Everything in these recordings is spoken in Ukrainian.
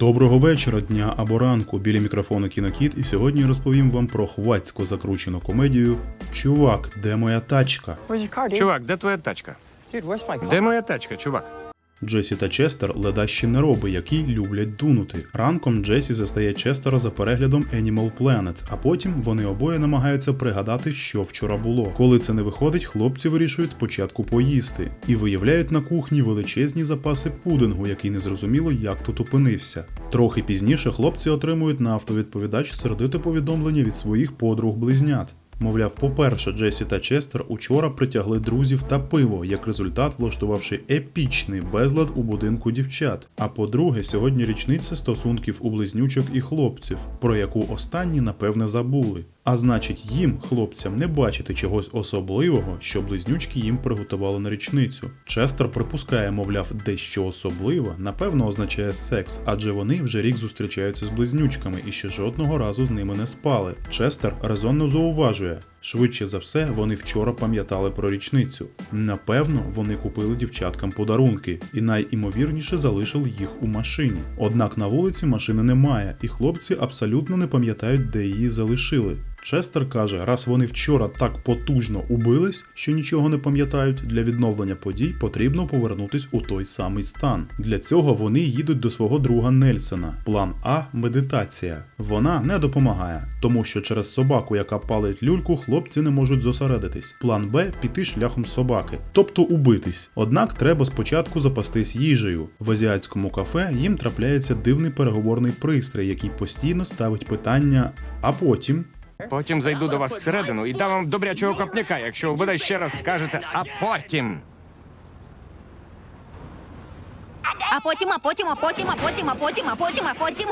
Доброго вечора, дня або ранку. Біля мікрофону Кінокіт, і сьогодні розповім вам про хвацько закручену комедію Чувак, де моя тачка? Чувак, де твоя тачка? Де моя тачка, чувак? Джесі та Честер ледащі нероби, які люблять дунути. Ранком Джесі застає Честера за переглядом Animal Planet, а потім вони обоє намагаються пригадати, що вчора було. Коли це не виходить, хлопці вирішують спочатку поїсти і виявляють на кухні величезні запаси пудингу, який незрозуміло як тут опинився. Трохи пізніше хлопці отримують на автовідповідач сердите повідомлення від своїх подруг-близнят. Мовляв, по-перше, Джесі та Честер учора притягли друзів та пиво, як результат влаштувавши епічний безлад у будинку дівчат. А по-друге, сьогодні річниця стосунків у близнючок і хлопців, про яку останні напевне забули. А значить, їм, хлопцям, не бачити чогось особливого, що близнючки їм приготували на річницю. Честер припускає, мовляв, дещо особливе, напевно, означає секс, адже вони вже рік зустрічаються з близнючками і ще жодного разу з ними не спали. Честер резонно зауважує. Швидше за все, вони вчора пам'ятали про річницю. Напевно, вони купили дівчаткам подарунки і найімовірніше залишили їх у машині. Однак на вулиці машини немає, і хлопці абсолютно не пам'ятають, де її залишили. Честер каже, раз вони вчора так потужно убились, що нічого не пам'ятають, для відновлення подій потрібно повернутись у той самий стан. Для цього вони їдуть до свого друга Нельсона. План А медитація. Вона не допомагає, тому що через собаку, яка палить люльку, хлопці не можуть зосередитись. План Б піти шляхом собаки, тобто убитись. Однак треба спочатку запастись їжею. В азіатському кафе їм трапляється дивний переговорний пристрій, який постійно ставить питання, а потім. Потім зайду до вас всередину і дам вам добрячого копняка, якщо ви ще раз скажете, а потім. А потім, а потім, а потім, а потім, а потім, а потім, а потім.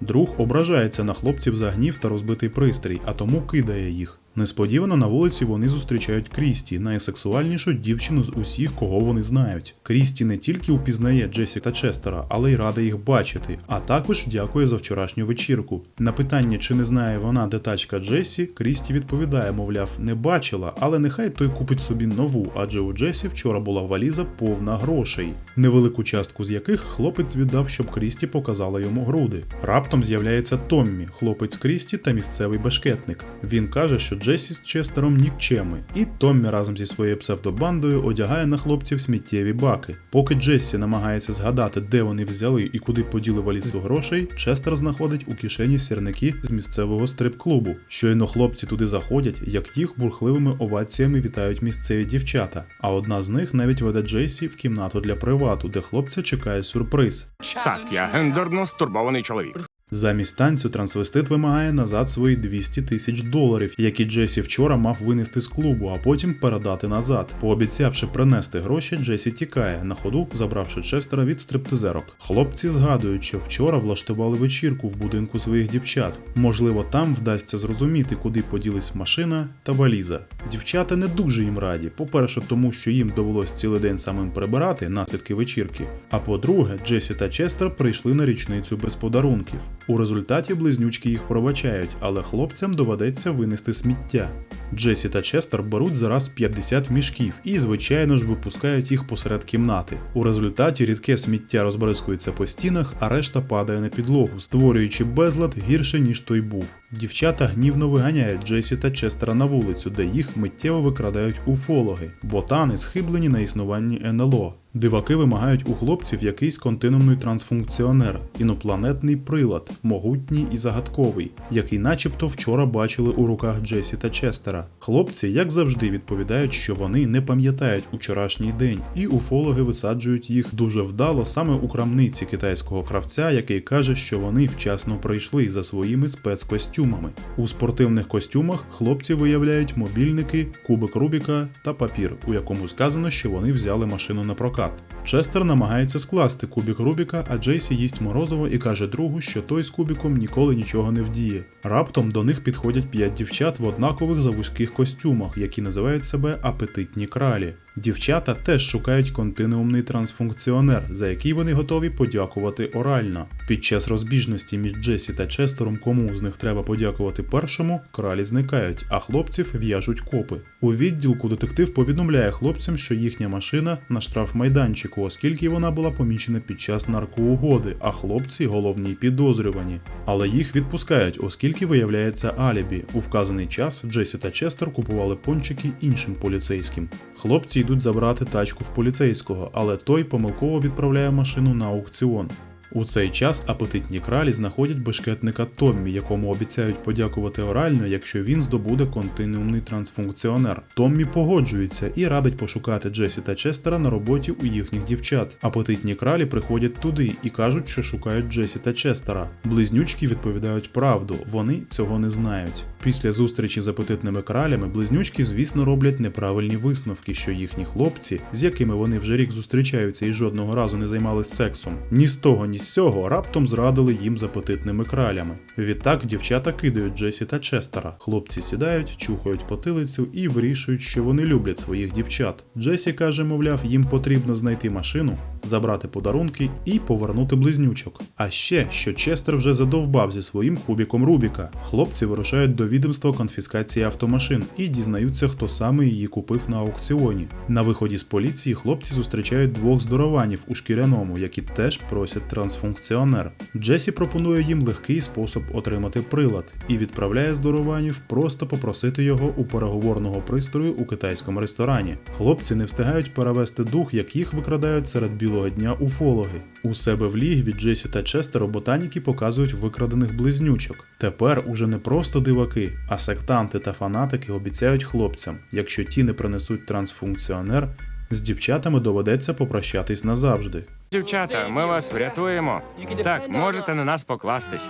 Друг ображається на хлопців за гнів та розбитий пристрій, а тому кидає їх. Несподівано на вулиці вони зустрічають Крісті, найсексуальнішу дівчину з усіх, кого вони знають. Крісті не тільки упізнає Джесі та Честера, але й рада їх бачити, а також дякує за вчорашню вечірку. На питання, чи не знає вона, де тачка Джесі, Крісті відповідає, мовляв, не бачила, але нехай той купить собі нову, адже у Джесі вчора була валіза повна грошей, невелику частку з яких хлопець віддав, щоб Крісті показала йому груди. Раптом з'являється Томмі, хлопець Крісті та місцевий бешкетник. Він каже, що Джесі з Честером нікчеми, і Томмі разом зі своєю псевдобандою одягає на хлопців сміттєві баки. Поки Джесі намагається згадати, де вони взяли і куди поділи валізу грошей, Честер знаходить у кишені сірники з місцевого стрип-клубу. Щойно хлопці туди заходять, як їх бурхливими оваціями вітають місцеві дівчата. А одна з них навіть веде Джесі в кімнату для привату, де хлопця чекає сюрприз. Так, я гендерно стурбований чоловік. Замість танцю трансвестит вимагає назад свої 200 тисяч доларів, які Джесі вчора мав винести з клубу, а потім передати назад. Пообіцявши принести гроші, Джесі тікає на ходу, забравши Честера від стриптизерок. Хлопці згадують, що вчора влаштували вечірку в будинку своїх дівчат. Можливо, там вдасться зрозуміти, куди поділись машина та валіза. Дівчата не дуже їм раді. По-перше, тому що їм довелось цілий день самим прибирати наслідки вечірки. А по-друге, Джесі та Честер прийшли на річницю без подарунків. У результаті близнючки їх пробачають, але хлопцям доведеться винести сміття. Джесі та Честер беруть зараз 50 мішків і, звичайно ж, випускають їх посеред кімнати. У результаті рідке сміття розбризкується по стінах, а решта падає на підлогу, створюючи безлад гірше ніж той був. Дівчата гнівно виганяють Джесі та Честера на вулицю, де їх миттєво викрадають уфологи, ботани схиблені на існуванні НЛО. Диваки вимагають у хлопців якийсь континуумний трансфункціонер, інопланетний прилад, могутній і загадковий, який начебто вчора бачили у руках Джесі та Честера. Хлопці, як завжди, відповідають, що вони не пам'ятають учорашній день, і уфологи висаджують їх дуже вдало саме у крамниці китайського кравця, який каже, що вони вчасно прийшли за своїми спецкостюмами. У спортивних костюмах хлопці виявляють мобільники, кубик Рубіка та папір, у якому сказано, що вони взяли машину на прокат. Честер намагається скласти кубік Рубіка, а Джейсі їсть морозиво і каже другу, що той з кубіком ніколи нічого не вдіє. Раптом до них підходять п'ять дівчат в однакових завузьких костюмах, які називають себе апетитні кралі. Дівчата теж шукають континуумний трансфункціонер, за який вони готові подякувати орально. Під час розбіжності між Джесі та Честером, кому з них треба подякувати першому, кралі зникають, а хлопців в'яжуть копи. У відділку детектив повідомляє хлопцям, що їхня машина на штрафмайданчику, оскільки вона була помічена під час наркоугоди, а хлопці головні підозрювані. Але їх відпускають, оскільки виявляється алібі. У вказаний час Джесі та Честер купували пончики іншим поліцейським. Хлопці йдуть забрати тачку в поліцейського, але той помилково відправляє машину на аукціон. У цей час апетитні кралі знаходять бешкетника Томмі, якому обіцяють подякувати орально, якщо він здобуде континуумний трансфункціонер. Томмі погоджується і радить пошукати Джесі та Честера на роботі у їхніх дівчат. Апетитні кралі приходять туди і кажуть, що шукають Джесі та Честера. Близнючки відповідають правду, вони цього не знають. Після зустрічі з апетитними кралями близнючки, звісно, роблять неправильні висновки, що їхні хлопці, з якими вони вже рік зустрічаються і жодного разу не займались сексом, ні з того, ні з цього раптом зрадили їм з апетитними кралями. Відтак дівчата кидають Джесі та Честера. Хлопці сідають, чухають потилицю і вирішують, що вони люблять своїх дівчат. Джесі каже, мовляв, їм потрібно знайти машину, забрати подарунки і повернути близнючок. А ще, що Честер вже задовбав зі своїм кубіком Рубіка. Хлопці вирушають до відомства конфіскації автомашин і дізнаються, хто саме її купив на аукціоні. На виході з поліції хлопці зустрічають двох здорованів у шкіряному, які теж просять трансфункціонер. Джесі пропонує їм легкий спосіб отримати прилад і відправляє здорованів просто попросити його у переговорного пристрою у китайському ресторані. Хлопці не встигають перевести дух, як їх викрадають серед білого дня уфологи. У себе в лігві Джесі та Честеро ботаніки показують викрадених близнючок. Тепер уже не просто диваки, а сектанти та фанатики обіцяють хлопцям, якщо ті не принесуть трансфункціонер, з дівчатами доведеться попрощатись назавжди. Дівчата, ми вас врятуємо. Так, можете на нас покластись.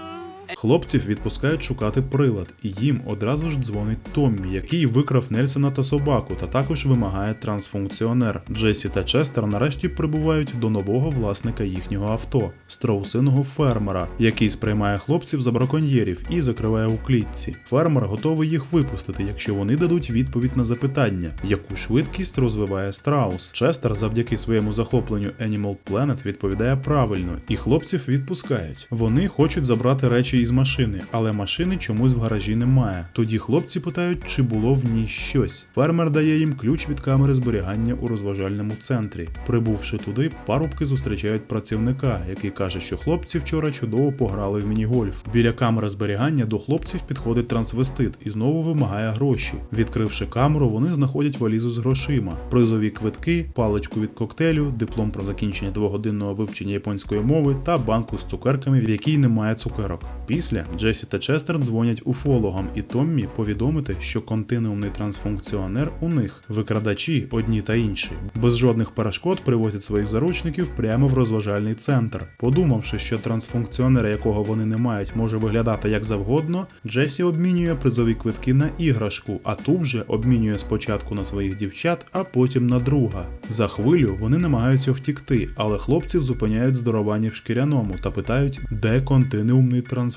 Хлопців відпускають шукати прилад, і їм одразу ж дзвонить Томмі, який викрав Нельсона та собаку, та також вимагає трансфункціонер. Джесі та Честер нарешті прибувають до нового власника їхнього авто, страусиного фермера, який сприймає хлопців за браконьєрів і закриває у клітці. Фермер готовий їх випустити, якщо вони дадуть відповідь на запитання, яку швидкість розвиває страус. Честер завдяки своєму захопленню Animal Planet відповідає правильно, і хлопців відпускають. Вони хочуть забрати речі із машини, але машини чомусь в гаражі немає. Тоді хлопці питають, чи було в ній щось. Фермер дає їм ключ від камери зберігання у розважальному центрі. Прибувши туди, парубки зустрічають працівника, який каже, що хлопці вчора чудово пограли в міні-гольф. Біля камери зберігання до хлопців підходить трансвестит і знову вимагає гроші. Відкривши камеру, вони знаходять валізу з грошима, призові квитки, паличку від коктейлю, диплом про закінчення двогодинного вивчення японської мови та банку з цукерками, в якій немає цукерок. Після Джесі та Честер дзвонять уфологам і Томмі повідомити, що континуумний трансфункціонер у них викрадачі одні та інші, без жодних перешкод привозять своїх заручників прямо в розважальний центр. Подумавши, що трансфункціонер, якого вони не мають, може виглядати як завгодно, Джесі обмінює призові квитки на іграшку, а ту вже обмінює спочатку на своїх дівчат, а потім на друга. За хвилю вони намагаються втікти, але хлопців зупиняють здоровані в шкіряному та питають, де континуумний трансфункціонер.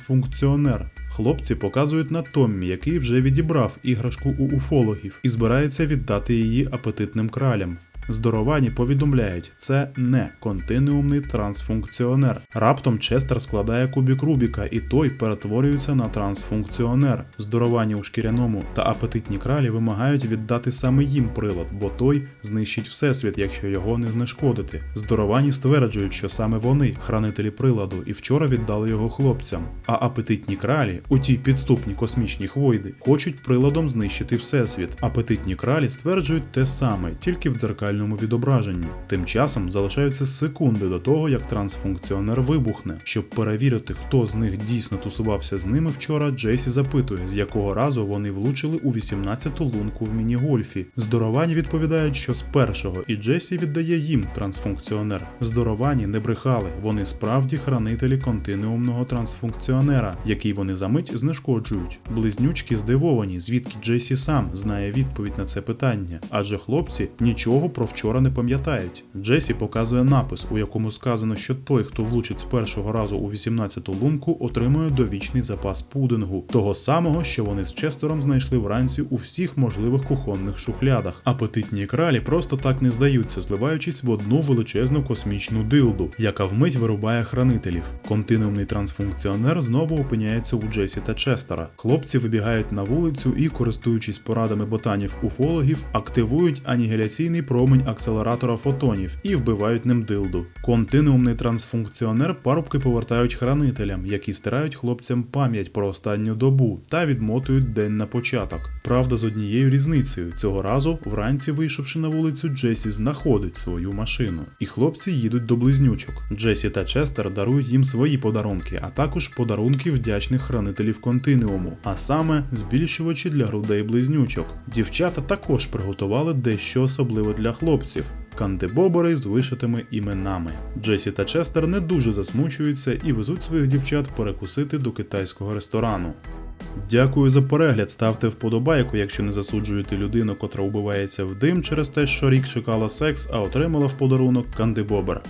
Хлопці показують на Томмі, який вже відібрав іграшку у уфологів і збирається віддати її апетитним кралям. Здоровані повідомляють, це не континуумний трансфункціонер. Раптом Честер складає кубік Рубіка, і той перетворюється на трансфункціонер. Здоровані у шкіряному та апетитні кралі вимагають віддати саме їм прилад, бо той знищить всесвіт, якщо його не знешкодити. Здоровані стверджують, що саме вони хранителі приладу, і вчора віддали його хлопцям. А апетитні кралі, у ті підступні космічні хвойди, хочуть приладом знищити всесвіт. Апетитні кралі стверджують те саме, тільки в дзеркальному відображенні. Тим часом залишаються секунди до того, як трансфункціонер вибухне. Щоб перевірити, хто з них дійсно тусувався з ними вчора, Джейсі запитує, з якого разу вони влучили у 18-ту лунку в міні-гольфі. Здоровані відповідають, що з першого, і Джесі віддає їм трансфункціонер. Здоровані не брехали, вони справді хранителі континуумного трансфункціонера, який вони за мить знешкоджують. Близнючки здивовані, звідки Джесі сам знає відповідь на це питання, адже хлопці нічого про вчора не пам'ятають. Джесі показує напис, у якому сказано, що той, хто влучить з першого разу у 18-ту лунку, отримує довічний запас пудингу, того самого, що вони з Честером знайшли вранці у всіх можливих кухонних шухлядах. Апетитні кралі просто так не здаються, зливаючись в одну величезну космічну дилду, яка вмить вирубає хранителів. Континуумний трансфункціонер знову опиняється у Джесі та Честера. Хлопці вибігають на вулицю і, користуючись порадами ботанів-уфологів, активують анігіляційний промень акселератора фотонів і вбивають ним дилду. Континуумний трансфункціонер парубки повертають хранителям, які стирають хлопцям пам'ять про останню добу та відмотують день на початок. Правда, з однією різницею цього разу, вранці вийшовши на вулицю, Джесі знаходить свою машину, і хлопці їдуть до близнючок. Джесі та Честер дарують їм свої подарунки, а також подарунки вдячних хранителів континууму, а саме збільшувачі для грудей близнючок. Дівчата також приготували дещо особливе для хлопців. Кандибобори з вишитими іменами. Джесі та Честер не дуже засмучуються і везуть своїх дівчат перекусити до китайського ресторану. Дякую за перегляд. Ставте вподобайку, якщо не засуджуєте людину, котра убивається в дим через те, що рік чекала секс, а отримала в подарунок кандибобер.